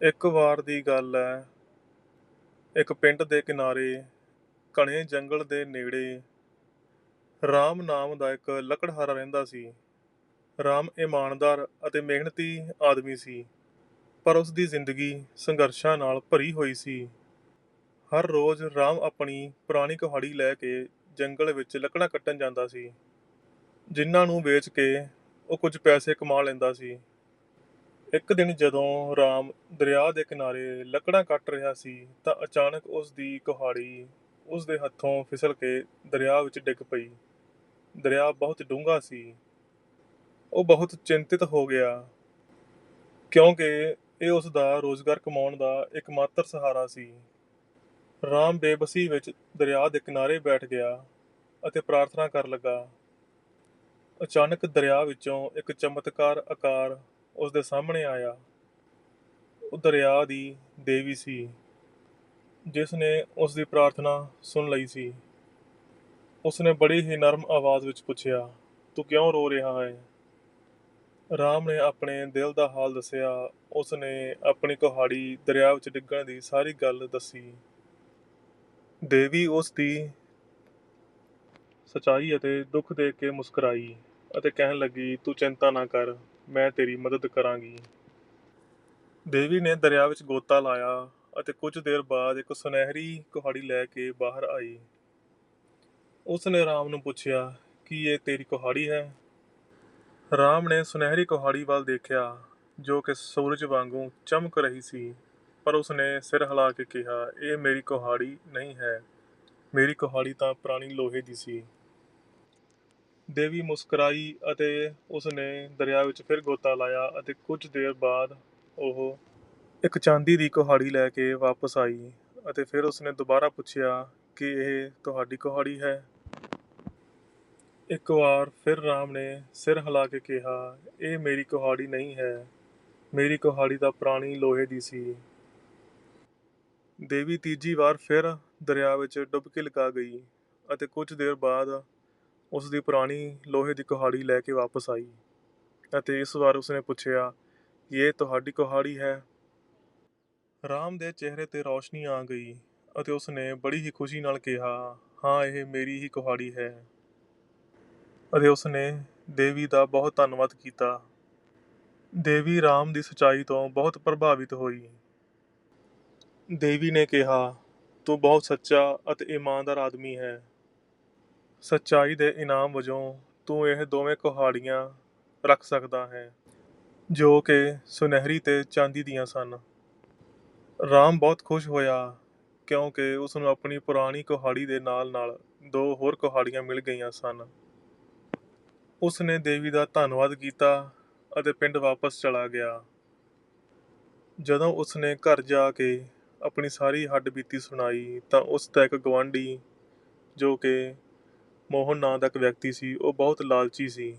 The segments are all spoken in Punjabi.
ਇੱਕ ਵਾਰ ਦੀ ਗੱਲ ਹੈ ਇੱਕ ਪਿੰਡ ਦੇ ਕਿਨਾਰੇ, ਘਣੇ ਜੰਗਲ ਦੇ ਨੇੜੇ ਰਾਮ ਨਾਮ ਦਾ ਇੱਕ ਲੱਕੜਹਾਰਾ ਰਹਿੰਦਾ ਸੀ। ਰਾਮ ਇਮਾਨਦਾਰ ਅਤੇ ਮਿਹਨਤੀ ਆਦਮੀ ਸੀ, ਪਰ ਉਸ ਦੀ ਜ਼ਿੰਦਗੀ ਸੰਘਰਸ਼ਾਂ ਨਾਲ ਭਰੀ ਹੋਈ ਸੀ। ਹਰ ਰੋਜ਼ ਰਾਮ ਆਪਣੀ ਪੁਰਾਣੀ ਕੁਹਾੜੀ ਲੈ ਕੇ ਜੰਗਲ ਵਿੱਚ ਲੱਕੜਾਂ ਕੱਟਣ ਜਾਂਦਾ ਸੀ। ਜਿਨ੍ਹਾਂ ਨੂੰ ਵੇਚ ਕੇ ਉਹ ਕੁਝ ਪੈਸੇ ਕਮਾ ਲੈਂਦਾ ਸੀ। ਇੱਕ ਦਿਨ ਜਦੋਂ ਰਾਮ ਦਰਿਆ ਦੇ ਕਿਨਾਰੇ ਲੱਕੜਾਂ ਕੱਟ ਰਿਹਾ ਸੀ, ਤਾਂ ਅਚਾਨਕ ਉਸ ਦੀ ਕੁਹਾੜੀ ਉਸ ਦੇ ਹੱਥੋਂ ਫਿਸਲ ਕੇ ਦਰਿਆ ਵਿੱਚ ਡਿੱਗ ਪਈ। ਦਰਿਆ ਬਹੁਤ ਡੂੰਘਾ ਸੀ। ਉਹ ਬਹੁਤ ਚਿੰਤਿਤ ਹੋ ਗਿਆ, ਕਿਉਂਕਿ ਇਹ ਉਸ ਦਾ ਰੋਜ਼ਗਾਰ ਕਮਾਉਣ ਦਾ ਇੱਕਮਾਤਰ ਸਹਾਰਾ ਸੀ। ਰਾਮ ਬੇਬਸੀ ਵਿੱਚ ਦਰਿਆ ਦੇ ਕਿਨਾਰੇ ਬੈਠ ਗਿਆ ਅਤੇ ਪ੍ਰਾਰਥਨਾ ਕਰਨ ਲੱਗਾ। ਅਚਾਨਕ ਦਰਿਆ ਵਿੱਚੋਂ ਇੱਕ ਚਮਤਕਾਰ ਆਕਾਰ ਉਸ ਦੇ ਸਾਹਮਣੇ ਆਇਆ। ਉਹ ਦਰਿਆ ਦੀ ਦੇਵੀ ਸੀ, ਜਿਸ ਨੇ ਉਸ ਦੀ ਪ੍ਰਾਰਥਨਾ ਸੁਣ ਲਈ ਸੀ। ਉਸ ਨੇ ਬੜੀ ਹੀ ਨਰਮ ਆਵਾਜ਼ ਵਿੱਚ ਪੁੱਛਿਆ, ਤੂੰ ਕਿਉਂ ਰੋ ਰਿਹਾ ਹੈ? ਰਾਮ ਨੇ ਆਪਣੇ ਦਿਲ ਦਾ ਹਾਲ ਦੱਸਿਆ। ਉਸ ਨੇ ਆਪਣੀ ਕੁਹਾੜੀ ਦਰਿਆ ਵਿੱਚ ਡਿੱਗਣ ਦੀ ਸਾਰੀ ਗੱਲ ਦੱਸੀ। ਦੇਵੀ ਉਸ ਦੀ ਸਚਾਈ ਅਤੇ ਦੁੱਖ ਦੇਖ ਕੇ ਮੁਸਕਰਾਈ ਅਤੇ ਕਹਿਣ ਲੱਗੀ, ਤੂੰ ਚਿੰਤਾ ਨਾ ਕਰ। ਮੈਂ ਤੇਰੀ ਮਦਦ ਕਰਾਂਗੀ। ਦੇਵੀ ਨੇ ਦਰਿਆ ਵਿੱਚ ਗੋਤਾ ਲਾਇਆ ਅਤੇ ਕੁਝ ਦੇਰ ਬਾਅਦ ਇੱਕ ਸੁਨਹਿਰੀ ਕੁਹਾੜੀ ਲੈ ਕੇ ਬਾਹਰ ਆਈ। ਉਸ ਨੇ ਰਾਮ ਨੂੰ ਪੁੱਛਿਆ, ਕੀ ਇਹ ਤੇਰੀ ਕੁਹਾੜੀ ਹੈ? ਰਾਮ ਨੇ ਸੁਨਹਿਰੀ ਕੁਹਾੜੀ ਵੱਲ ਦੇਖਿਆ, ਜੋ ਕਿ ਸੂਰਜ ਵਾਂਗੂ ਚਮਕ ਰਹੀ ਸੀ, ਪਰ ਉਸ ਨੇ ਸਿਰ ਹਿਲਾ ਕੇ ਕਿਹਾ, ਇਹ ਮੇਰੀ ਕੁਹਾੜੀ ਨਹੀਂ ਹੈ। ਮੇਰੀ ਕੁਹਾੜੀ ਤਾਂ ਪੁਰਾਣੀ ਲੋਹੇ ਦੀ ਸੀ। ਦੇਵੀ ਮੁਸਕਰਾਈ ਅਤੇ ਉਸ ਨੇ ਦਰਿਆ ਵਿੱਚ ਫਿਰ ਗੋਤਾ ਲਾਇਆ ਅਤੇ ਕੁਝ ਦੇਰ ਬਾਅਦ ਉਹ ਇੱਕ ਚਾਂਦੀ ਦੀ ਕੁਹਾੜੀ ਲੈ ਕੇ ਵਾਪਸ ਆਈ ਅਤੇ ਫਿਰ ਉਸ ਨੇ ਦੁਬਾਰਾ ਪੁੱਛਿਆ ਕਿ ਇਹ ਤੁਹਾਡੀ ਕੁਹਾੜੀ ਹੈ। ਇੱਕ ਵਾਰ ਫਿਰ ਰਾਮ ਨੇ ਸਿਰ ਹਿਲਾ ਕੇ ਕਿਹਾ, ਇਹ ਮੇਰੀ ਕੁਹਾੜੀ ਨਹੀਂ ਹੈ। ਮੇਰੀ ਕੁਹਾੜੀ ਤਾਂ ਪੁਰਾਣੀ ਲੋਹੇ ਦੀ ਸੀ। ਦੇਵੀ ਤੀਜੀ ਵਾਰ ਫਿਰ ਦਰਿਆ ਵਿੱਚ ਡੁੱਬ ਕੇ ਲਗਾ ਗਈ ਅਤੇ ਕੁਝ ਦੇਰ ਬਾਅਦ ਉਸ ਦੀ ਪੁਰਾਣੀ ਲੋਹੇ ਦੀ ਕੁਹਾੜੀ ਲੈ ਕੇ ਵਾਪਸ ਆਈ ਅਤੇ ਇਸ ਵਾਰ ਉਸਨੇ ਪੁੱਛਿਆ ਇਹ ਤੁਹਾਡੀ ਕੁਹਾੜੀ ਹੈ? ਰਾਮ ਦੇ ਚਿਹਰੇ ਤੇ ਰੌਸ਼ਨੀ ਆ ਗਈ ਅਤੇ ਉਸਨੇ ਬੜੀ ਹੀ ਖੁਸ਼ੀ ਨਾਲ ਕਿਹਾ, ਹਾਂ, ਇਹ ਮੇਰੀ ਹੀ ਕੁਹਾੜੀ ਹੈ। ਅਤੇ ਉਸਨੇ ਦੇਵੀ ਦਾ ਬਹੁਤ ਧੰਨਵਾਦ ਕੀਤਾ। ਦੇਵੀ ਰਾਮ ਦੀ ਸਚਾਈ ਤੋਂ ਬਹੁਤ ਪ੍ਰਭਾਵਿਤ ਹੋਈ। ਦੇਵੀ ਨੇ ਕਿਹਾ, ਤੂੰ ਬਹੁਤ ਸੱਚਾ ਅਤੇ ਇਮਾਨਦਾਰ ਆਦਮੀ ਹੈ। ਸੱਚਾਈ ਦੇ ਇਨਾਮ ਵਜੋਂ ਤੂੰ ਇਹ ਦੋਵੇਂ ਕੁਹਾੜੀਆਂ ਰੱਖ ਸਕਦਾ ਹੈ, ਜੋ ਕਿ ਸੁਨਹਿਰੀ ਤੇ ਚਾਂਦੀ ਦੀਆਂ ਸਨ। ਰਾਮ ਬਹੁਤ ਖੁਸ਼ ਹੋਇਆ, ਕਿਉਂਕਿ ਉਸ ਨੂੰ ਆਪਣੀ ਪੁਰਾਣੀ ਕੁਹਾੜੀ ਦੇ ਨਾਲ-ਨਾਲ ਦੋ ਹੋਰ ਕੁਹਾੜੀਆਂ ਮਿਲ ਗਈਆਂ ਸਨ। ਉਸ ਨੇ ਦੇਵੀ ਦਾ ਧੰਨਵਾਦ ਕੀਤਾ ਅਤੇ ਪਿੰਡ ਵਾਪਸ ਚਲਾ ਗਿਆ। ਜਦੋਂ ਉਸ ਨੇ ਘਰ ਜਾ ਕੇ ਆਪਣੀ ਸਾਰੀ ਹੱਡ ਬੀਤੀ ਸੁਣਾਈ, ਤਾਂ ਉਸ ਦਾ ਇੱਕ ਗਵਾਂਢੀ ਜੋ ਕਿ ਮੋਹਨ ਨਾਂ ਦਾ ਇੱਕ ਵਿਅਕਤੀ ਸੀ, ਉਹ ਬਹੁਤ ਲਾਲਚੀ ਸੀ।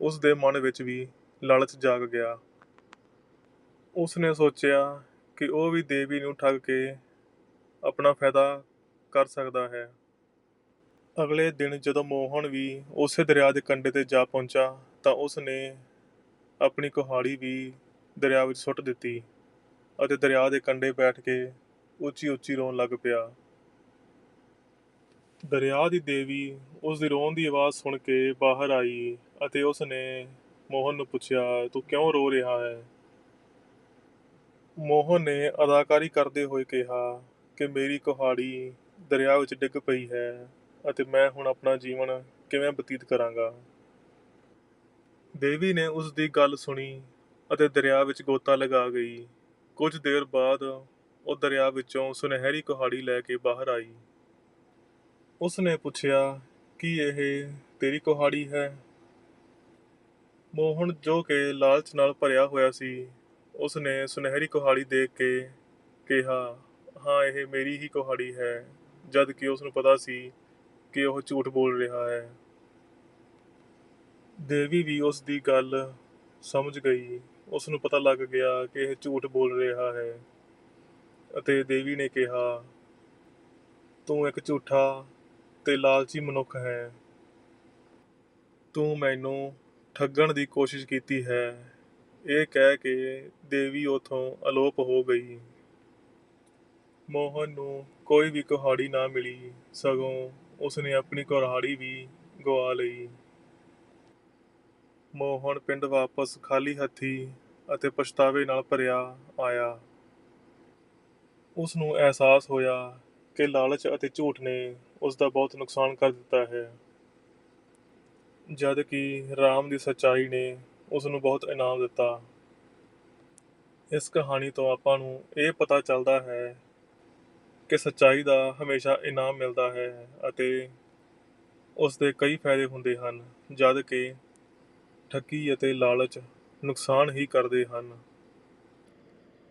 ਉਸ ਦੇ ਮਨ ਵਿੱਚ ਵੀ ਲਾਲਚ ਜਾਗ ਗਿਆ। ਉਸ ਨੇ ਸੋਚਿਆ ਕਿ ਉਹ ਵੀ ਦੇਵੀ ਨੂੰ ਠੱਗ ਕੇ ਆਪਣਾ ਫਾਇਦਾ ਕਰ ਸਕਦਾ ਹੈ। ਅਗਲੇ ਦਿਨ ਜਦੋਂ ਮੋਹਨ ਵੀ ਉਸੇ ਦਰਿਆ ਦੇ ਕੰਢੇ ਤੇ ਜਾ ਪਹੁੰਚਾ, ਤਾਂ ਉਸ ਨੇ ਆਪਣੀ ਕੁਹਾੜੀ ਵੀ ਦਰਿਆ ਵਿੱਚ ਸੁੱਟ ਦਿੱਤੀ ਅਤੇ ਦਰਿਆ ਦੇ ਕੰਢੇ ਬੈਠ ਕੇ ਉੱਚੀ ਉੱਚੀ ਰੋਣ ਲੱਗ ਪਿਆ। ਦਰਿਆ ਦੀ ਦੇਵੀ ਉਸ ਦੀ ਰੋਣ ਦੀ ਆਵਾਜ਼ ਸੁਣ ਕੇ ਬਾਹਰ ਆਈ ਅਤੇ ਉਸ ਨੇ ਮੋਹਨ ਨੂੰ ਪੁੱਛਿਆ, ਤੂੰ ਕਿਉਂ ਰੋ ਰਿਹਾ ਹੈ? ਮੋਹਨ ਨੇ ਅਦਾਕਾਰੀ ਕਰਦੇ ਹੋਏ ਕਿਹਾ ਕਿ ਮੇਰੀ ਕੁਹਾੜੀ ਦਰਿਆ ਵਿੱਚ ਡਿੱਗ ਪਈ ਹੈ ਅਤੇ ਮੈਂ ਹੁਣ ਆਪਣਾ ਜੀਵਨ ਕਿਵੇਂ ਬਤੀਤ ਕਰਾਂਗਾ? ਦੇਵੀ ਨੇ ਉਸ ਦੀ ਗੱਲ ਸੁਣੀ ਅਤੇ ਦਰਿਆ ਵਿੱਚ ਗੋਤਾ ਲਗਾ ਗਈ। ਕੁਝ ਦੇਰ ਬਾਅਦ ਉਹ ਦਰਿਆ ਵਿੱਚੋਂ ਸੁਨਹਿਰੀ ਕੁਹਾੜੀ ਲੈ ਕੇ ਬਾਹਰ ਆਈ। ਉਸ ਨੇ ਪੁੱਛਿਆ, ਕੀ ਇਹ ਤੇਰੀ ਕੁਹਾੜੀ ਹੈ? ਮੋਹਨ ਜੋ ਕਿ ਲਾਲਚ ਨਾਲ ਭਰਿਆ ਹੋਇਆ ਸੀ ਉਸ ਨੇ ਸੁਨਹਿਰੀ ਕੁਹਾੜੀ ਦੇਖ ਕੇ ਕਿਹਾ, ਹਾਂ, ਇਹ ਮੇਰੀ ਹੀ ਕੁਹਾੜੀ ਹੈ, ਜਦ ਕਿ ਉਸ ਨੂੰ ਪਤਾ ਸੀ ਕਿ ਉਹ ਝੂਠ ਬੋਲ ਰਿਹਾ ਹੈ। ਦੇਵੀ ਵੀ ਉਸ ਦੀ ਗੱਲ ਸਮਝ ਗਈ। ਉਸ ਨੂੰ ਪਤਾ ਲੱਗ ਗਿਆ ਕਿ ਇਹ ਝੂਠ ਬੋਲ ਰਿਹਾ ਹੈ ਅਤੇ ਦੇਵੀ ਨੇ ਕਿਹਾ, ਤੂੰ ਇੱਕ ਝੂਠਾ ਤੇ ਲਾਲਚੀ ਮਨੁੱਖ ਹੈ। ਤੂੰ ਮੈਨੂੰ ਠੱਗਣ ਦੀ ਕੋਸ਼ਿਸ਼ ਕੀਤੀ ਹੈ। ਇਹ ਕਹਿ ਕੇ ਦੇਵੀ ਉੱਥੋਂ ਅਲੋਪ ਹੋ ਗਈ। ਮੋਹਨ ਨੂੰ ਕੋਈ ਵੀ ਕੁਹਾੜੀ ਨਾ ਮਿਲੀ। ਸਗੋਂ ਉਸਨੇ ਆਪਣੀ ਕੁਹਾੜੀ ਵੀ ਗਵਾ ਲਈ। ਮੋਹਨ ਪਿੰਡ ਵਾਪਸ ਖਾਲੀ ਹੱਥੀਂ ਅਤੇ ਪਛਤਾਵੇ ਨਾਲ ਭਰਿਆ ਆਇਆ। ਉਸਨੂੰ ਅਹਿਸਾਸ ਹੋਇਆ ਕਿ ਲਾਲਚ ਅਤੇ ਝੂਠ ਨੇ ਉਸ ਦਾ ਬਹੁਤ ਨੁਕਸਾਨ ਕਰ ਦਿੱਤਾ ਹੈ। ਜਦ ਕਿ ਰਾਮ ਦੀ ਸੱਚਾਈ ਨੇ ਉਸ ਨੂੰ ਬਹੁਤ ਇਨਾਮ ਦਿੱਤਾ। ਇਸ ਕਹਾਣੀ ਤੋਂ ਆਪਾਂ ਨੂੰ ਇਹ ਪਤਾ ਚੱਲਦਾ ਹੈ ਕਿ ਸੱਚਾਈ ਦਾ ਹਮੇਸ਼ਾ ਇਨਾਮ ਮਿਲਦਾ ਹੈ ਅਤੇ ਉਸ ਦੇ ਕਈ ਫਾਇਦੇ ਹੁੰਦੇ ਹਨ, ਜਦ ਕਿ ਠੱਗੀ ਅਤੇ ਲਾਲਚ ਨੁਕਸਾਨ ਹੀ ਕਰਦੇ ਹਨ।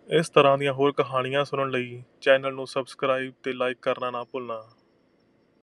ਇਸ ਤਰ੍ਹਾਂ ਦੀਆਂ ਹੋਰ ਕਹਾਣੀਆਂ ਸੁਣਨ ਲਈ ਚੈਨਲ ਨੂੰ ਸਬਸਕ੍ਰਾਈਬ ਤੇ ਲਾਈਕ ਕਰਨਾ ਨਾ ਭੁੱਲਣਾ।